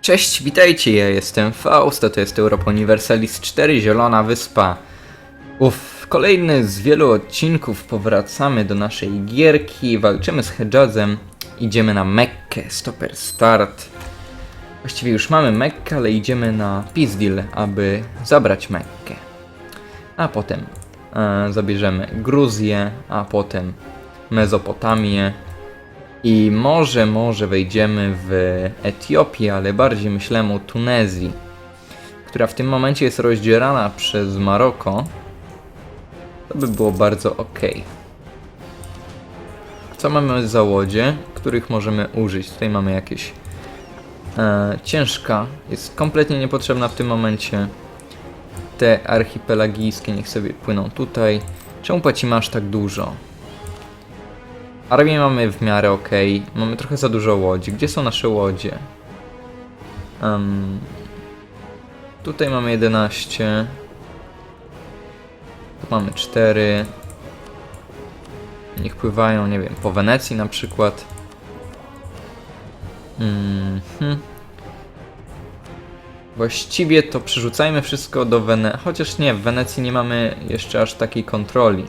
Cześć, witajcie, ja jestem Faust, to jest Europa Universalis 4 Zielona Wyspa. Uff, kolejny z wielu odcinków powracamy do naszej gierki, walczymy z Hedgehogiem, idziemy na Mekkę, stopper start. Właściwie już mamy Mekkę, ale idziemy na Pizdil, aby zabrać Mekkę. A potem e, zabierzemy Gruzję, a potem Mezopotamię, i może, może wejdziemy w Etiopię, ale bardziej myślę o Tunezji, która w tym momencie jest rozdzierana przez Maroko. To by było bardzo ok. Co mamy za łodzie, których możemy użyć? Tutaj mamy jakieś e, ciężka, jest kompletnie niepotrzebna w tym momencie. Te archipelagijskie niech sobie płyną tutaj. Czemu płacimy aż tak dużo? Armię mamy w miarę ok. Mamy trochę za dużo łodzi. Gdzie są nasze łodzie? Em, tutaj mamy 11. Tu mamy 4. Niech pływają, nie wiem, po Wenecji na przykład. Mhm. Właściwie to przerzucajmy wszystko do Wenecji. Chociaż nie, w Wenecji nie mamy jeszcze aż takiej kontroli.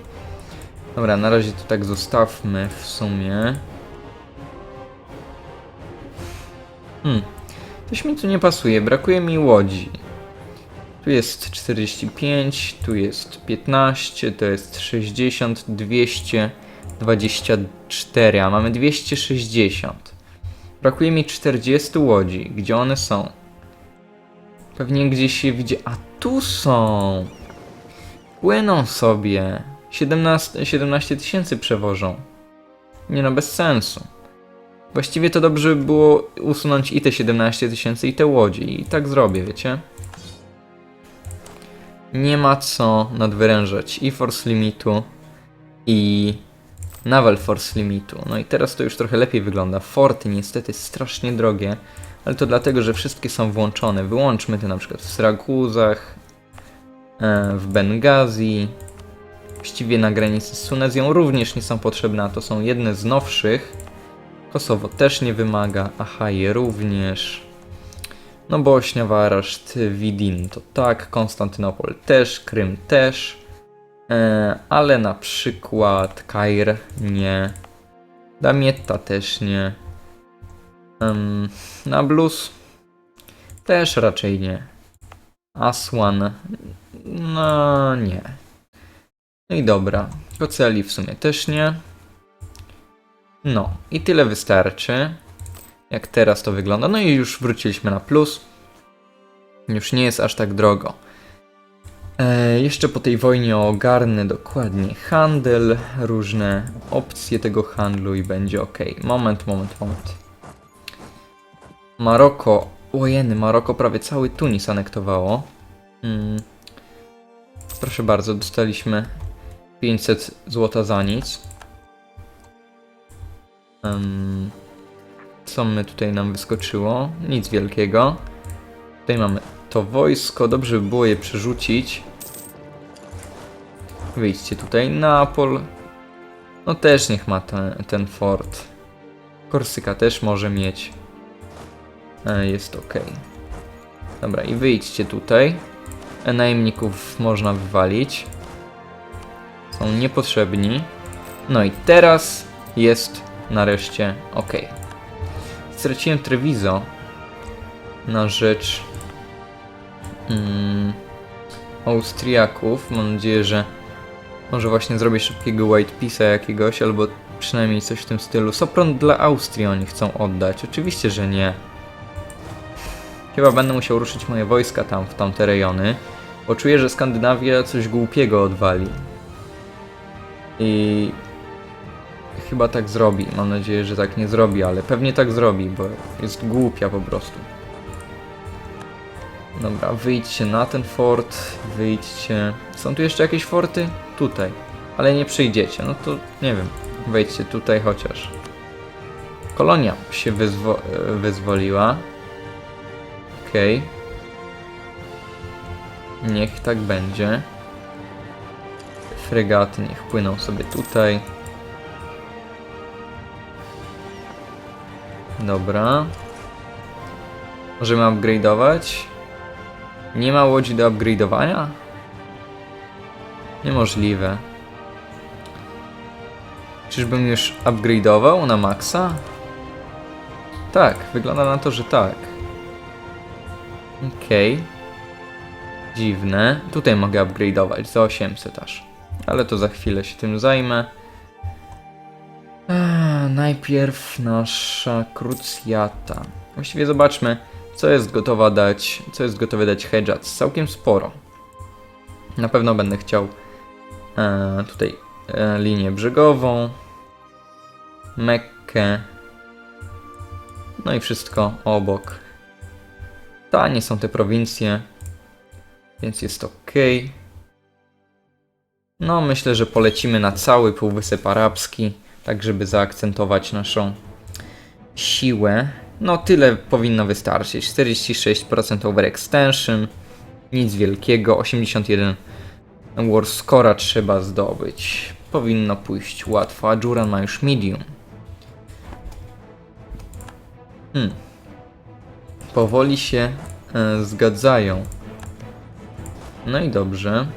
Dobra, na razie to tak zostawmy w sumie. Hmm. Coś mi tu nie pasuje, brakuje mi łodzi. Tu jest 45, tu jest 15, to jest 60, 224, a mamy 260. Brakuje mi 40 łodzi. Gdzie one są? Pewnie gdzieś się widzi. A tu są! Płyną sobie. 17 17 tysięcy przewożą. Nie no, bez sensu. Właściwie to dobrze by było usunąć i te 17 tysięcy i te łodzi. I tak zrobię, wiecie? Nie ma co nadwyrężać i force limitu i naval force limitu. No i teraz to już trochę lepiej wygląda. Forty niestety strasznie drogie, ale to dlatego, że wszystkie są włączone. Wyłączmy te na przykład w Syrakuzach, e, w Bengazji, Właściwie na granicy z Tunezją również nie są potrzebne, a to są jedne z nowszych. Kosowo też nie wymaga, Achaje również. No Bośnia, Waraszt, Widin to tak, Konstantynopol też, Krym też. E, ale na przykład Kair nie. Damietta też nie. Um, Nablus też raczej nie. Aswan no nie. No i dobra. Koceli w sumie też nie. No i tyle wystarczy. Jak teraz to wygląda. No i już wróciliśmy na plus. Już nie jest aż tak drogo. E, jeszcze po tej wojnie ogarnę dokładnie handel, różne opcje tego handlu i będzie ok. Moment, moment, moment. Maroko. Ojeny, Maroko prawie cały Tunis anektowało. Mm. Proszę bardzo, dostaliśmy 500 złota za nic. Um, co my tutaj nam wyskoczyło? Nic wielkiego. Tutaj mamy to wojsko. Dobrze by było je przerzucić. Wyjdźcie tutaj. Napol. No też niech ma ten, ten fort. Korsyka też może mieć. E, jest ok. Dobra, i wyjdźcie tutaj. E, najemników można wywalić są niepotrzebni. No i teraz jest nareszcie ok. Straciłem Treviso na rzecz mm, Austriaków. Mam nadzieję, że może właśnie zrobię szybkiego White jakiegoś, albo przynajmniej coś w tym stylu. Sopron dla Austrii oni chcą oddać. Oczywiście, że nie. Chyba będę musiał ruszyć moje wojska tam, w tamte rejony, bo czuję, że Skandynawia coś głupiego odwali. I chyba tak zrobi. Mam nadzieję, że tak nie zrobi, ale pewnie tak zrobi, bo jest głupia po prostu. Dobra, wyjdźcie na ten fort, wyjdźcie. Są tu jeszcze jakieś forty? Tutaj. Ale nie przyjdziecie, no to nie wiem. Wejdźcie tutaj chociaż. Kolonia się wyzwo wyzwoliła. Okej. Okay. Niech tak będzie fregaty niech płyną sobie tutaj. Dobra. Możemy upgrade'ować? Nie ma łodzi do upgrade'owania? Niemożliwe. Czyżbym już upgrade'ował na maksa? Tak, wygląda na to, że tak. Okej. Dziwne. Tutaj mogę upgrade'ować za 800 aż. Ale to za chwilę się tym zajmę. Eee, najpierw nasza krucjata. Właściwie zobaczmy, co jest gotowa dać, co jest gotowe dać Hedgeats. Całkiem sporo. Na pewno będę chciał e, tutaj e, linię brzegową, Mekkę, no i wszystko obok. Tanie są te prowincje, więc jest ok. No, myślę, że polecimy na cały Półwysep Arabski, tak żeby zaakcentować naszą siłę. No, tyle powinno wystarczyć. 46% overextension, nic wielkiego, 81 war scora trzeba zdobyć. Powinno pójść łatwo, a Juran ma już medium. Hmm. Powoli się e, zgadzają. No i dobrze.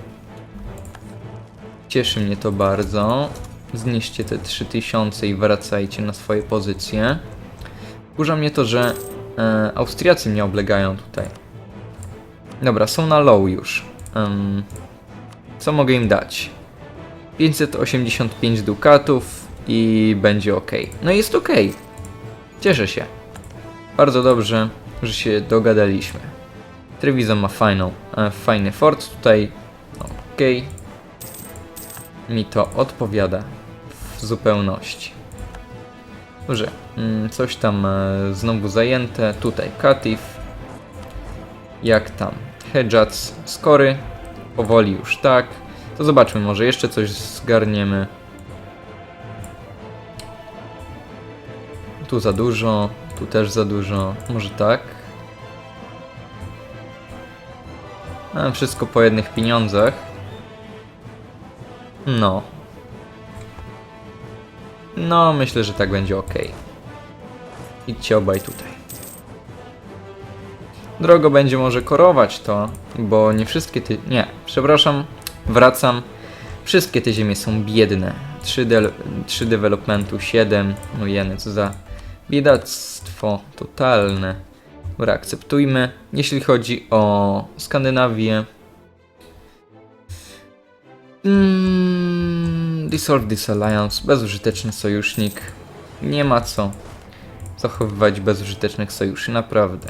Cieszy mnie to bardzo. Zniszcie te 3000 i wracajcie na swoje pozycje. Wkurza mnie to, że e, Austriacy mnie oblegają tutaj. Dobra, są na low już. Em, co mogę im dać? 585 dukatów i będzie ok. No jest ok. Cieszę się. Bardzo dobrze, że się dogadaliśmy. Treviso ma fajną, e, fajny fort tutaj. Ok. Mi to odpowiada w zupełności. Dobrze, mm, coś tam e, znowu zajęte. Tutaj Katif. Jak tam? Hedgats, skory. Powoli już tak. To zobaczmy, może jeszcze coś zgarniemy. Tu za dużo, tu też za dużo. Może tak? A, wszystko po jednych pieniądzach. No. No, myślę, że tak będzie ok. Idźcie obaj tutaj. Drogo będzie może korować to, bo nie wszystkie ty... Nie, przepraszam, wracam. Wszystkie te ziemie są biedne. 3, de... 3 developmentu, 7. No jeny, co za biedactwo totalne. Dobra, akceptujmy. Jeśli chodzi o Skandynawię... Mm, Dissolve this alliance, bezużyteczny sojusznik. Nie ma co zachowywać bezużytecznych sojuszy, naprawdę.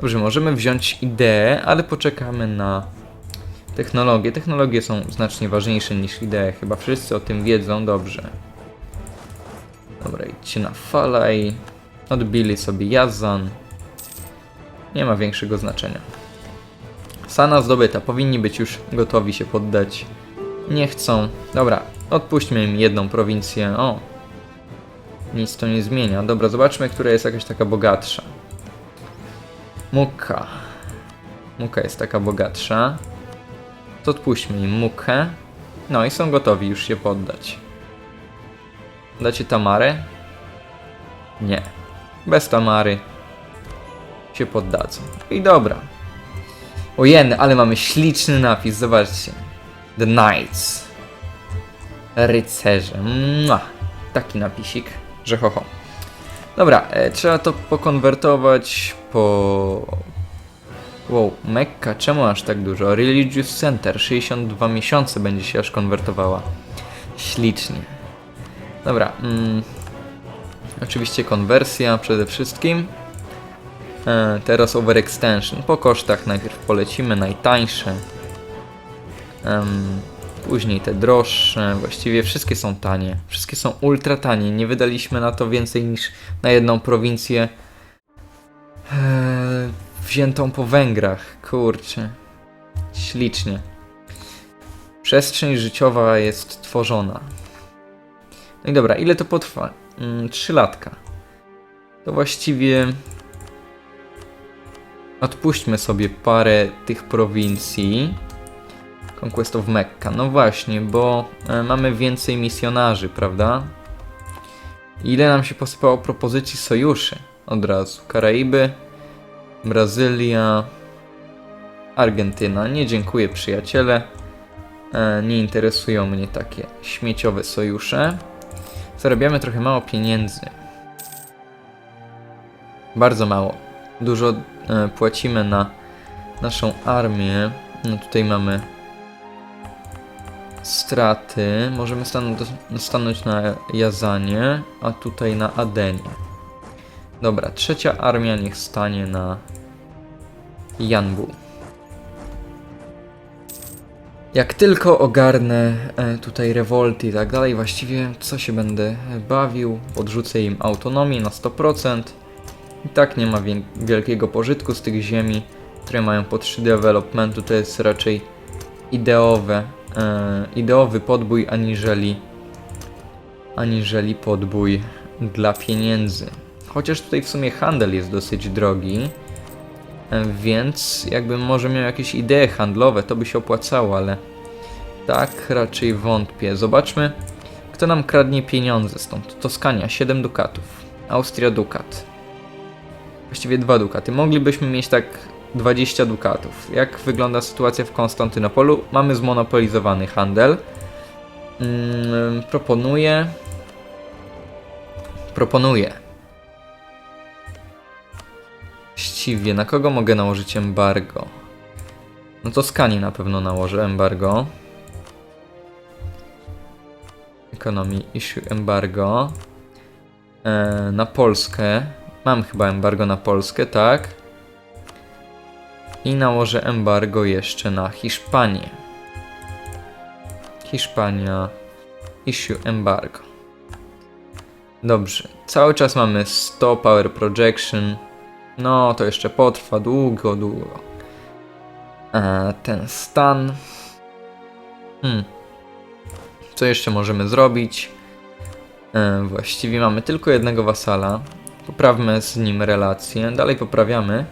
Dobrze, możemy wziąć ideę, ale poczekamy na technologię. Technologie są znacznie ważniejsze niż idee, chyba wszyscy o tym wiedzą dobrze. Dobra, idźcie na falaj. Odbili sobie Yazan. Nie ma większego znaczenia. Sana zdobyta, powinni być już gotowi się poddać. Nie chcą. Dobra, odpuśćmy im jedną prowincję. O, nic to nie zmienia. Dobra, zobaczmy, która jest jakaś taka bogatsza. Muka. Muka jest taka bogatsza. To odpuśćmy im mukę. No i są gotowi już się poddać. Dacie Tamarę? Nie. Bez Tamary się poddadzą. I dobra. Ojeny, ale mamy śliczny napis, zobaczcie. The Knights. Rycerze. Mua. Taki napisik, że ho, ho. Dobra, e, trzeba to pokonwertować po... Wow, Mekka, czemu aż tak dużo? Religious Center, 62 miesiące będzie się aż konwertowała. Ślicznie. Dobra, mm, oczywiście konwersja przede wszystkim. E, teraz overextension. Po kosztach najpierw polecimy najtańsze. Em, później te droższe. Właściwie wszystkie są tanie. Wszystkie są ultra tanie. Nie wydaliśmy na to więcej niż na jedną prowincję e, wziętą po Węgrach. Kurczę. Ślicznie. Przestrzeń życiowa jest tworzona. No i dobra, ile to potrwa? Mm, 3 latka. To właściwie Odpuśćmy sobie parę tych prowincji. Conquest of Mecca. No właśnie, bo e, mamy więcej misjonarzy, prawda? Ile nam się posypało propozycji sojuszy? Od razu. Karaiby. Brazylia, Argentyna. Nie dziękuję, przyjaciele. E, nie interesują mnie takie śmieciowe sojusze. Zarabiamy trochę mało pieniędzy. Bardzo mało. Dużo e, płacimy na naszą armię. No tutaj mamy straty. Możemy stanąć, stanąć na Jazanie, a tutaj na Adenie. Dobra, trzecia armia niech stanie na Janbu. Jak tylko ogarnę e, tutaj rewolty i tak dalej, właściwie co się będę bawił, podrzucę im autonomię na 100%. I tak nie ma wiel- wielkiego pożytku z tych ziemi, które mają po 3 developmentu, to jest raczej ideowe, e, ideowy podbój aniżeli, aniżeli podbój dla pieniędzy. Chociaż tutaj w sumie handel jest dosyć drogi, e, więc jakbym może miał jakieś idee handlowe, to by się opłacało, ale tak raczej wątpię. Zobaczmy, kto nam kradnie pieniądze stąd. Toskania 7 dukatów, Austria dukat. Właściwie 2 dukaty. Moglibyśmy mieć tak 20 dukatów. Jak wygląda sytuacja w Konstantynopolu? Mamy zmonopolizowany handel. Mm, proponuję. Proponuję. Właściwie, na kogo mogę nałożyć embargo? No to Skani na pewno nałożę embargo. Economy issue embargo. E, na Polskę. Mam chyba embargo na Polskę, tak? I nałożę embargo jeszcze na Hiszpanię. Hiszpania. Issue embargo. Dobrze. Cały czas mamy 100 power projection. No, to jeszcze potrwa długo, długo. E, ten stan. Hmm. Co jeszcze możemy zrobić? E, właściwie mamy tylko jednego wasala. Poprawmy z nim relacje. Dalej poprawiamy.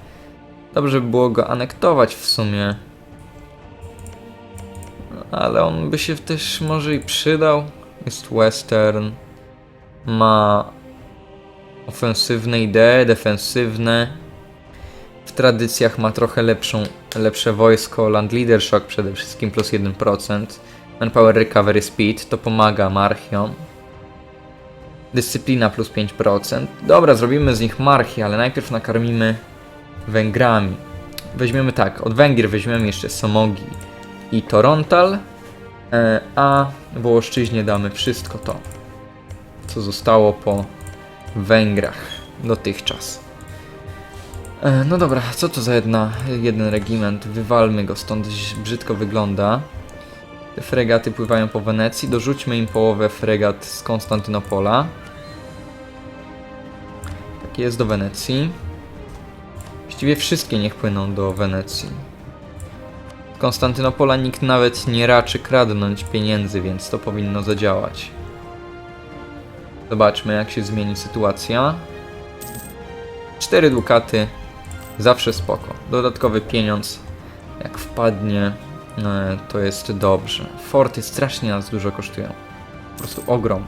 Dobrze by było go anektować w sumie. Ale on by się też może i przydał. Jest western. Ma ofensywne idee, defensywne. W tradycjach ma trochę lepszą, lepsze wojsko. Land Leader Shock przede wszystkim plus 1%. Manpower Recovery Speed to pomaga marchiom. Dyscyplina plus 5%. Dobra, zrobimy z nich marchię, ale najpierw nakarmimy Węgrami. Weźmiemy tak, od Węgier weźmiemy jeszcze Somogi i Torontal, e, a Wołoszczyźnie damy wszystko to, co zostało po Węgrach dotychczas. E, No dobra, co to za jedna, jeden regiment? Wywalmy go stąd, brzydko wygląda. Te fregaty pływają po Wenecji, dorzućmy im połowę fregat z Konstantynopola. Tak jest do Wenecji. Właściwie wszystkie niech płyną do Wenecji. Z Konstantynopola nikt nawet nie raczy kradnąć pieniędzy, więc to powinno zadziałać. Zobaczmy, jak się zmieni sytuacja. Cztery dukaty, zawsze spoko. Dodatkowy pieniądz, jak wpadnie, e, to jest dobrze. Forty strasznie nas dużo kosztują. Po prostu ogrom.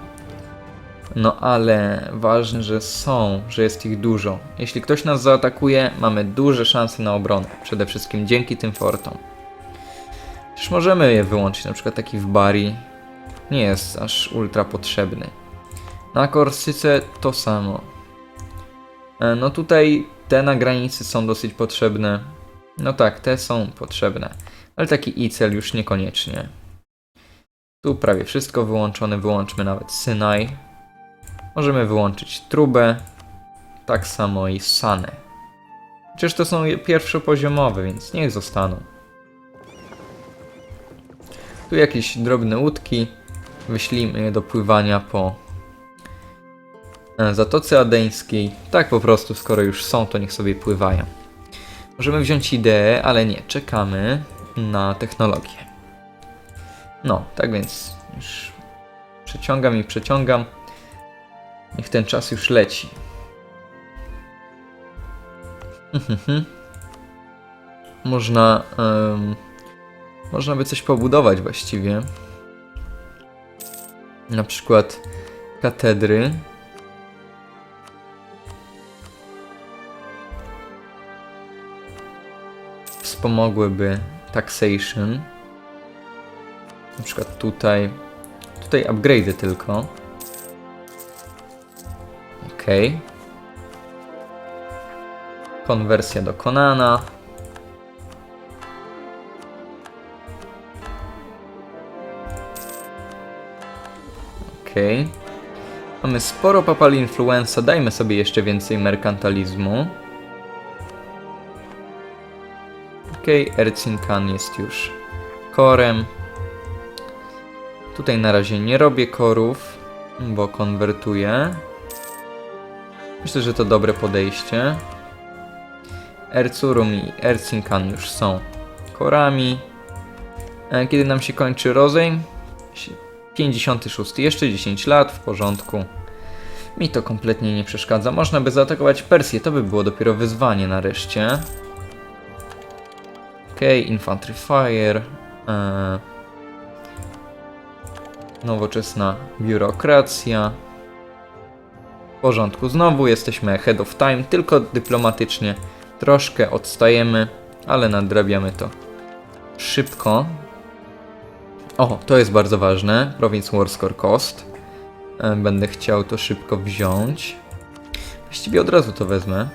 No ale ważne, że są, że jest ich dużo. Jeśli ktoś nas zaatakuje, mamy duże szanse na obronę. Przede wszystkim dzięki tym fortom. Przecież możemy je wyłączyć, na przykład taki w Bari. Nie jest aż ultra potrzebny. Na Korsyce to samo. E, No tutaj te na granicy są dosyć potrzebne. No tak, te są potrzebne. Ale taki i-cel już niekoniecznie. Tu prawie wszystko wyłączone, wyłączmy nawet Synaj. Możemy wyłączyć trubę, tak samo i sanę. Przecież to są pierwszopoziomowe, więc niech zostaną. Tu jakieś drobne łódki, wyślijmy je do pływania po e, Zatoce Adeńskiej. Tak po prostu, skoro już są, to niech sobie pływają. Możemy wziąć ideę, ale nie, czekamy na technologię. No, tak więc już przeciągam i przeciągam. Niech ten czas już leci. można, em, można by coś pobudować właściwie. Na przykład katedry. wspomogłyby taxation. Na przykład tutaj. Tutaj upgrade'y tylko. Konwersja dokonana. Okej. Mamy sporo papal influenza, dajmy sobie jeszcze więcej merkantalizmu. Okej, Ercinkan jest już korem. Tutaj na razie nie robię korów, bo konwertuję. Myślę, że to dobre podejście. Erzurum i Ercinkan już są korami. E, Kiedy nam się kończy rozejm? 56. Jeszcze 10 lat, w porządku. Mi to kompletnie nie przeszkadza. Można by zaatakować Persję, to by było dopiero wyzwanie nareszcie. Okej, okay, Infantry Fire. E, nowoczesna biurokracja. W porządku, znowu jesteśmy ahead of time, tylko dyplomatycznie troszkę odstajemy, ale nadrabiamy to szybko. O, to jest bardzo ważne. Province War Score Cost. E, Będę chciał to szybko wziąć. Właściwie od razu to wezmę.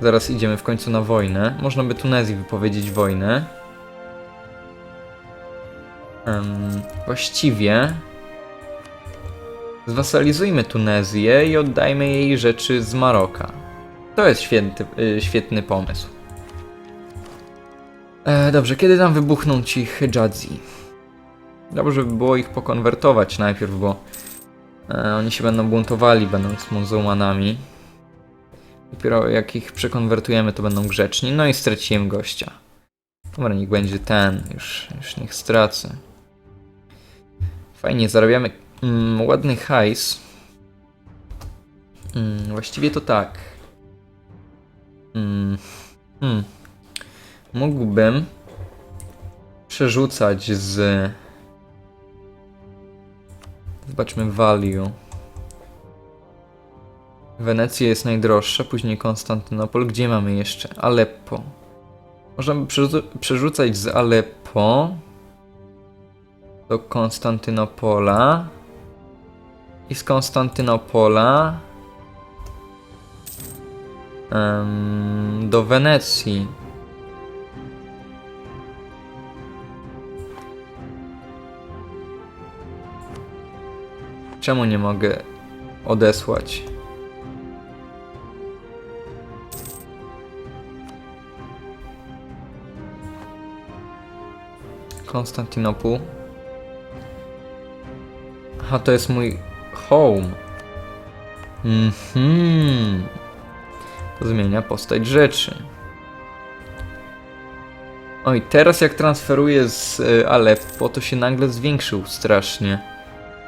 Zaraz idziemy w końcu na wojnę. Można by Tunezji wypowiedzieć wojnę. Em, właściwie zwasalizujmy Tunezję i oddajmy jej rzeczy z Maroka. To jest święty, y, świetny pomysł. E, dobrze, kiedy tam wybuchną ci Hedżadzi? Dobrze by było ich pokonwertować najpierw, bo e, oni się będą buntowali, będąc muzułmanami. Dopiero jak ich przekonwertujemy, to będą grzeczni. No i straciłem gościa. Dobra, niech będzie ten, już, już niech stracę. Fajnie, zarabiamy mm, ładny hajs. Mm, właściwie to tak. Mm, hmm. Mógłbym przerzucać z. Zobaczmy value. Wenecja jest najdroższa, później Konstantynopol. Gdzie mamy jeszcze? Aleppo. Przerzu- przerzucać z Aleppo do Konstantynopola i z Konstantynopola em, do Wenecji. Czemu nie mogę odesłać? Konstantynopół. Aha, to jest mój home. Mhm. To zmienia postać rzeczy. Oj, teraz jak transferuję z y, Aleppo, to się nagle zwiększył strasznie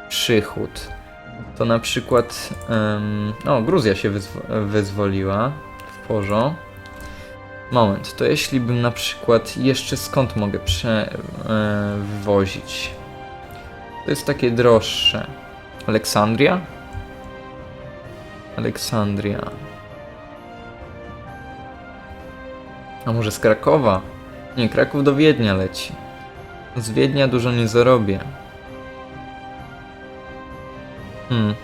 przychód. To na przykład. em, o, Gruzja się wyzwo- wyzwoliła. W porządku. Moment, to jeśli bym na przykład jeszcze skąd mogę prze, e? To jest takie droższe. Aleksandria? Aleksandria. A może z Krakowa? Nie, Kraków do Wiednia leci. Z Wiednia dużo nie zarobię. Hmm.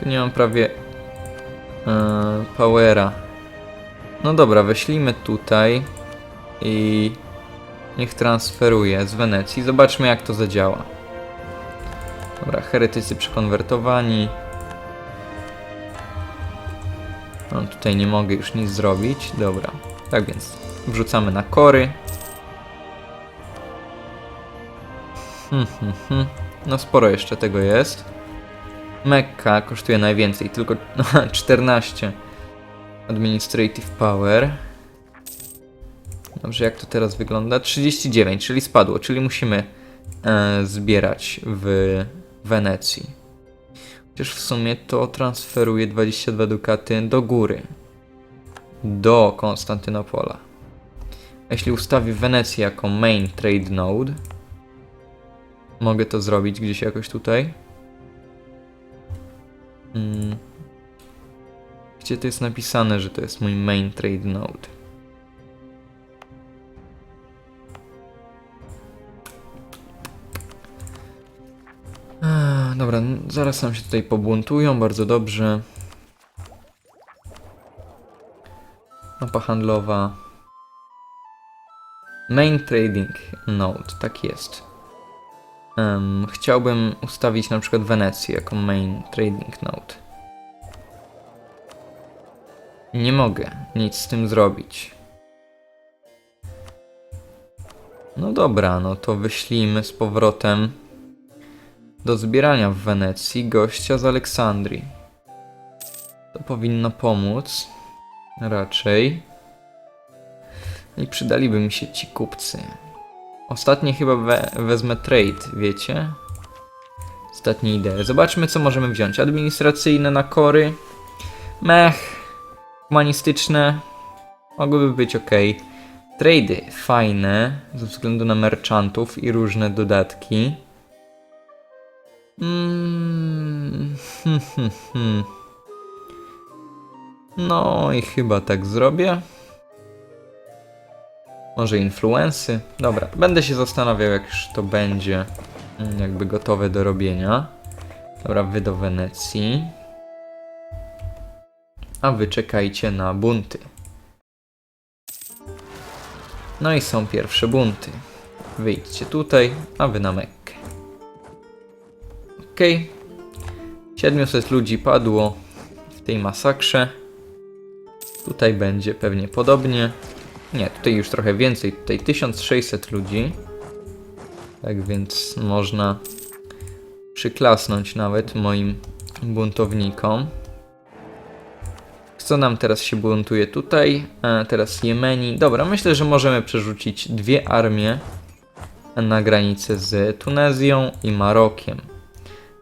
Tu nie mam prawie e, powera. No dobra, weźlimy tutaj i niech transferuje z Wenecji. Zobaczmy jak to zadziała. Dobra, heretycy przekonwertowani. No tutaj nie mogę już nic zrobić. Dobra, tak więc wrzucamy na kory. Hmm, hmm, hmm. No sporo jeszcze tego jest. Mekka kosztuje najwięcej, tylko no, 14 Administrative Power. Dobrze, jak to teraz wygląda? 39, czyli spadło, czyli musimy e, zbierać w Wenecji. Chociaż w sumie to transferuje 22 dukaty do góry. Do Konstantynopola. Jeśli ustawię Wenecję jako main trade node, mogę to zrobić gdzieś jakoś tutaj. Mm. Gdzie to jest napisane, że to jest mój main trade node? Dobra, zaraz nam się tutaj pobuntują, bardzo dobrze. Mapa handlowa. Main Trading Node, tak jest. Em, chciałbym ustawić na przykład Wenecję jako Main Trading Node. Nie mogę nic z tym zrobić. No dobra, no to wyślijmy z powrotem do zbierania w Wenecji gościa z Aleksandrii. To powinno pomóc. Raczej. I przydaliby mi się ci kupcy. Ostatnie chyba we, wezmę trade, wiecie? Ostatnie idee. Zobaczmy, co możemy wziąć. Administracyjne na kory. Mech. Humanistyczne. Mogłyby być ok. Trady fajne, ze względu na merchantów i różne dodatki. Mm. No i chyba tak zrobię. Może influensy? Dobra, będę się zastanawiał, jak już to będzie mm, jakby gotowe do robienia. Dobra, wy do Wenecji. A wy czekajcie na bunty. No i są pierwsze bunty. Wyjdźcie tutaj, a wy na Mekkę. Okej. 700 ludzi padło w tej masakrze. Tutaj będzie pewnie podobnie. Nie, tutaj już trochę więcej. Tutaj 1600 ludzi. Tak więc można przyklasnąć nawet moim buntownikom. Co nam teraz się buntuje tutaj? E, teraz Jemeni. Dobra, myślę, że możemy przerzucić dwie armie na granicę z Tunezją i Marokiem.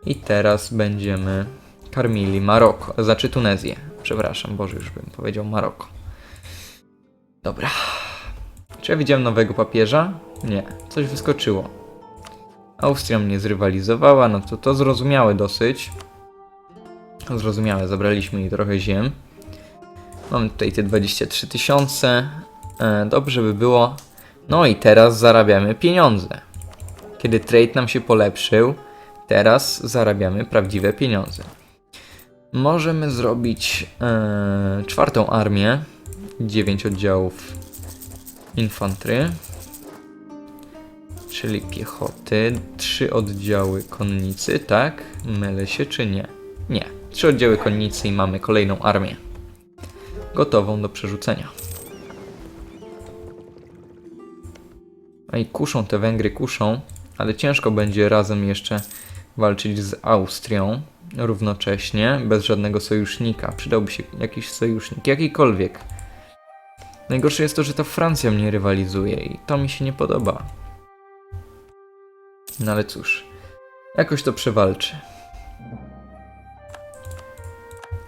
I teraz będziemy karmili Maroko, znaczy Tunezję. Przepraszam, Boże, już bym powiedział Maroko. Dobra. Czy ja widziałem nowego papieża? Nie, coś wyskoczyło. Austria mnie zrywalizowała, no to to zrozumiałe dosyć. Zrozumiałe, zabraliśmy jej trochę ziem. Mamy tutaj te 23 tysiące. E, dobrze by było. No i teraz zarabiamy pieniądze. Kiedy trade nam się polepszył, teraz zarabiamy prawdziwe pieniądze. Możemy zrobić e, czwartą armię. 9 oddziałów infantry. Czyli piechoty. Trzy oddziały konnicy, tak? Mylę się czy nie? Nie. Trzy oddziały konnicy i mamy kolejną armię. Gotową do przerzucenia. No i kuszą te Węgry, kuszą, ale ciężko będzie razem jeszcze walczyć z Austrią równocześnie, bez żadnego sojusznika. Przydałby się jakiś sojusznik, jakikolwiek. Najgorsze jest to, że ta Francja mnie rywalizuje i to mi się nie podoba. No ale cóż, jakoś to przewalczy.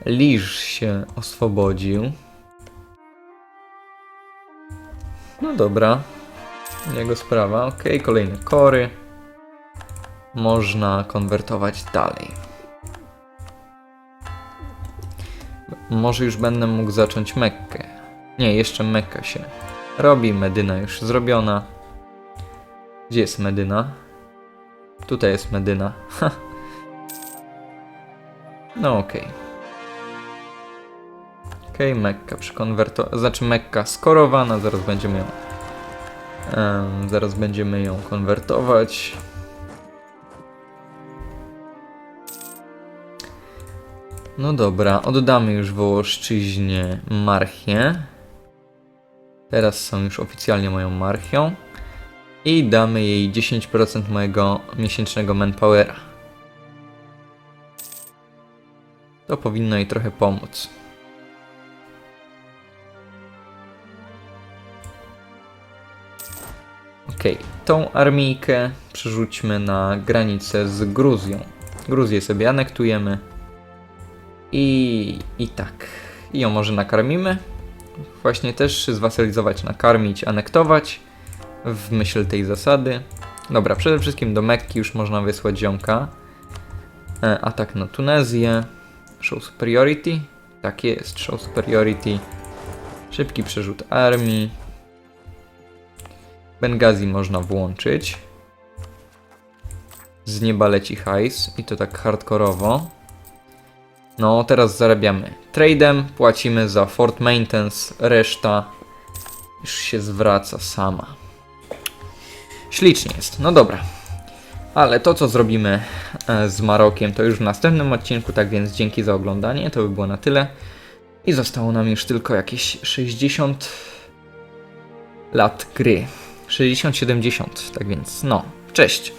Liż się oswobodził. No dobra. Jego sprawa. Ok, kolejne kory. Można konwertować dalej. Może już będę mógł zacząć Mekkę. Nie, jeszcze Mekka się robi. Medyna już zrobiona. Gdzie jest Medyna? Tutaj jest Medyna. No okej. Okej, Mekka przekonwertowana, znaczy Mekka skorowana, zaraz będziemy ją em, zaraz będziemy ją konwertować. No dobra, oddamy już Wołoszczyźnie marchię. Teraz są już oficjalnie moją marchią. I damy jej 10% mojego miesięcznego manpowera. To powinno jej trochę pomóc. Okej, tą armijkę przerzućmy na granicę z Gruzją. Gruzję sobie anektujemy. I, I tak. I ją może nakarmimy. Właśnie też zwasalizować, nakarmić, anektować. W myśl tej zasady. Dobra, przede wszystkim do Mekki już można wysłać ziomka. E, atak na Tunezję. Show superiority. Tak jest, show superiority. Szybki przerzut armii. Bengazi można włączyć. Z nieba leci hajs i to tak hardkorowo. No, teraz zarabiamy tradem, płacimy za fort maintenance, reszta już się zwraca sama. Ślicznie jest, no dobra. Ale to, co zrobimy e, z Marokiem, to już w następnym odcinku, tak więc dzięki za oglądanie, to by było na tyle. I zostało nam już tylko jakieś 60 lat gry. 60-70, tak więc no, cześć.